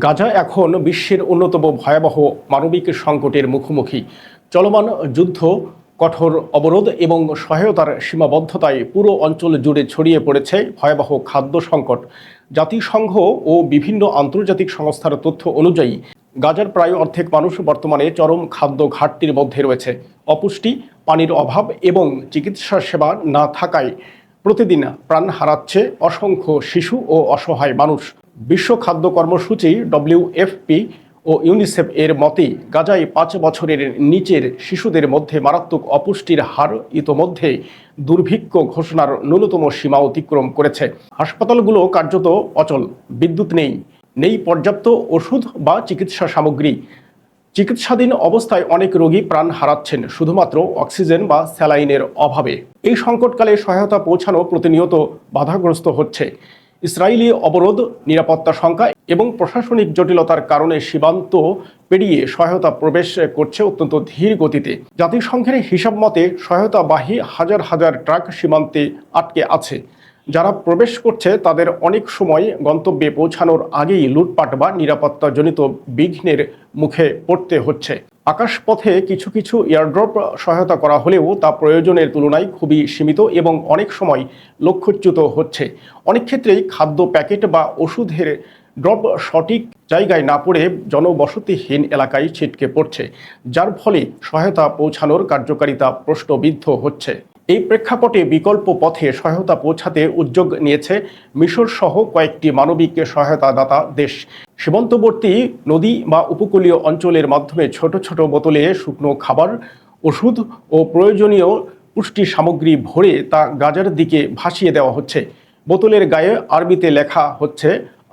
গাজা এখন বিশ্বের অন্যতম ভয়াবহ মানবিক সংকটের মুখোমুখি। চলমান যুদ্ধ, কঠোর অবরোধ এবং সহায়তার সীমাবদ্ধতায় পুরো অঞ্চল জুড়ে ছড়িয়ে পড়েছে ভয়াবহ খাদ্য সংকট। জাতিসংঘ ও বিভিন্ন আন্তর্জাতিক সংস্থার তথ্য অনুযায়ী, গাজার প্রায় অর্ধেক মানুষ বর্তমানে চরম খাদ্য ঘাটতির মধ্যে রয়েছে। অপুষ্টি, পানির অভাব এবং চিকিৎসা সেবা না থাকায় প্রতিদিন প্রাণ হারাচ্ছে অসংখ্য শিশু ও অসহায় মানুষ। বিশ্ব খাদ্য কর্মসূচি ডব্লিউএফপি ও ইউনিসেফ এর মতে, গাজায় পাঁচ বছরের নিচের শিশুদের মধ্যে মারাত্মক অপুষ্টির হার ইতোমধ্যে দুর্ভিক্ষ ঘোষণার ন্যূনতম সীমা অতিক্রম করেছে। হাসপাতালগুলো কার্যত অচল, বিদ্যুৎ নেই নেই পর্যাপ্ত ওষুধ বা চিকিৎসা সামগ্রী। চিকিৎসাধীন অবস্থায় অনেক রোগী প্রাণ হারাচ্ছেন, শুধুমাত্র অক্সিজেন বা স্যালাইনের অভাবে। এই সংকটকালে সহায়তা পৌঁছানো প্রতিনিয়ত বাধাগ্রস্ত হচ্ছে। ইসরায়েলি অবরোধ, নিরাপত্তা শঙ্কা এবং প্রশাসনিক জটিলতার কারণে সীমান্ত পেরিয়ে সহায়তা প্রবেশ করছে অত্যন্ত ধীর গতিতে। জাতিসংঘের হিসাব মতে সহায়তাবাহী হাজার হাজার ট্রাক সীমান্তে আটকে আছে। যারা প্রবেশ করছে, তাদের অনেক সময় গন্তব্যে পৌঁছানোর আগেই লুটপাট বা নিরাপত্তাজনিত বিঘ্নের মুখে পড়তে হচ্ছে। আকাশপথে কিছু কিছু এয়ারড্রপ সহায়তা করা হলেও তা প্রয়োজনের তুলনায় খুবই সীমিত এবং অনেক সময় লক্ষ্যচ্যুত হচ্ছে। অনেক ক্ষেত্রেই খাদ্য প্যাকেট বা ওষুধের ড্রপ সঠিক জায়গায় না পড়ে জনবসতিহীন এলাকায় ছিটকে পড়ছে, যার ফলে সহায়তা পৌঁছানোর কার্যকারিতা প্রশ্নবিদ্ধ হচ্ছে। এই প্রেক্ষাপটে বিকল্প পথে সহায়তা পৌঁছাতে উদ্যোগ নিয়েছে মিশর সহ কয়েকটি মানবিক সহায়তাদাতা দেশ। সীমান্তবর্তী নদী বা উপকূলীয় অঞ্চলের মাধ্যমে ছোট ছোট বোতলে শুকনো খাবার, ওষুধ ও প্রয়োজনীয় পুষ্টি সামগ্রী ভরে তা গাজার দিকে ভাসিয়ে দেওয়া হচ্ছে। বোতলের গায়ে আরবিতে লেখা হচ্ছে,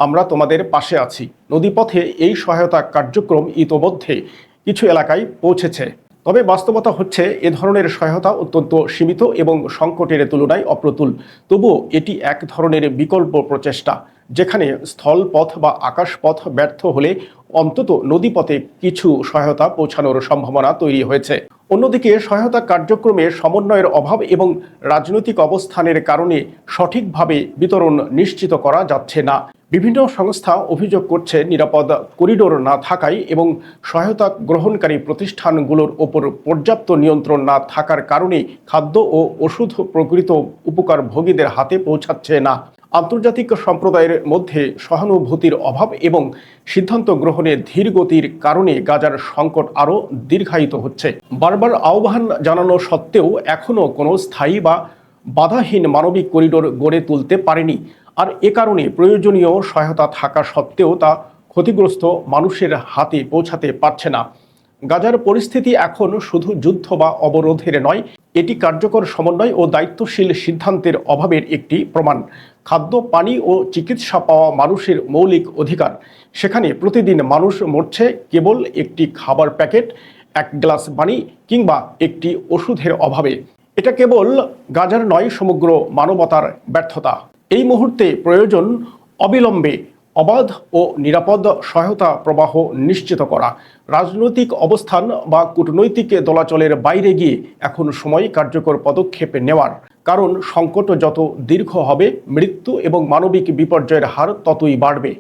আমরা তোমাদের পাশে আছি। নদীপথে এই সহায়তা কার্যক্রম ইতোমধ্যে কিছু এলাকায় পৌঁছেছে। তবে বাস্তবতা হচ্ছে, এ ধরনের সহায়তা অত্যন্ত সীমিত এবং সংকটের তুলনায় অপ্রতুল। তবুও এটি এক ধরনের বিকল্প প্রচেষ্টা, যেখানে স্থলপথ বা আকাশপথ ব্যর্থ হলে অন্তত নদীপথে কিছু সহায়তা পৌঁছানোর সম্ভাবনা তৈরি হয়েছে। অন্যদিকে, সহায়তা কার্যক্রমে সমন্বয়ের অভাব এবং রাজনৈতিক অবস্থানের কারণে সঠিকভাবে বিতরণ নিশ্চিত করা যাচ্ছে না। বিভিন্ন সংস্থা অভিযোগ করছে নিরাপদ করিডোর না থাকায় এবং সহায়তা গ্রহণকারী প্রতিষ্ঠানগুলোর ওপর পর্যাপ্ত নিয়ন্ত্রণ না থাকার কারণে খাদ্য ও ওষুধ প্রকৃত উপকারভোগীদের হাতে পৌঁছাচ্ছে না। আন্তর্জাতিক সম্প্রদায়ের মধ্যে সহানুভূতির অভাব এবং সিদ্ধান্ত গ্রহণে ধীর গতির কারণে গাজার সংকট আরও দীর্ঘায়িত হচ্ছে। বারবার আহ্বান জানানো সত্ত্বেও এখনও কোনো স্থায়ী বা বাধাহীন মানবিক করিডোর গড়ে তুলতে পারেনি। আর এ কারণে প্রয়োজনীয় সহায়তা থাকা সত্ত্বেও তা ক্ষতিগ্রস্ত মানুষের হাতে পৌঁছাতে পারছে না। গাজার পরিস্থিতি এখন শুধু যুদ্ধ বা অবরোধের নয়, এটি কার্যকর সমন্বয় ও দায়িত্বশীল সিদ্ধান্তের অভাবের একটি প্রমাণ। খাদ্য, পানি ও চিকিৎসা পাওয়া মানুষের মৌলিক অধিকার। সেখানে প্রতিদিন মানুষ মরছে কেবল একটি খাবার প্যাকেট, এক গ্লাস পানি কিংবা একটি ওষুধের অভাবে। এটা কেবল গাজার নয়, সমগ্র মানবতার ব্যর্থতা। এই মুহূর্তে প্রয়োজন অবিলম্বে অবাধ ও নিরাপদ সহায়তা প্রবাহ নিশ্চিত করা। রাজনৈতিক অবস্থান বা কূটনৈতিক দলাচলের বাইরে গিয়ে এখন সময় কার্যকর পদক্ষেপ নেওয়ার। কারণ সংকট যত দীর্ঘ হবে, মৃত্যু এবং মানবিক বিপর্যয়ের হার ততই বাড়বে।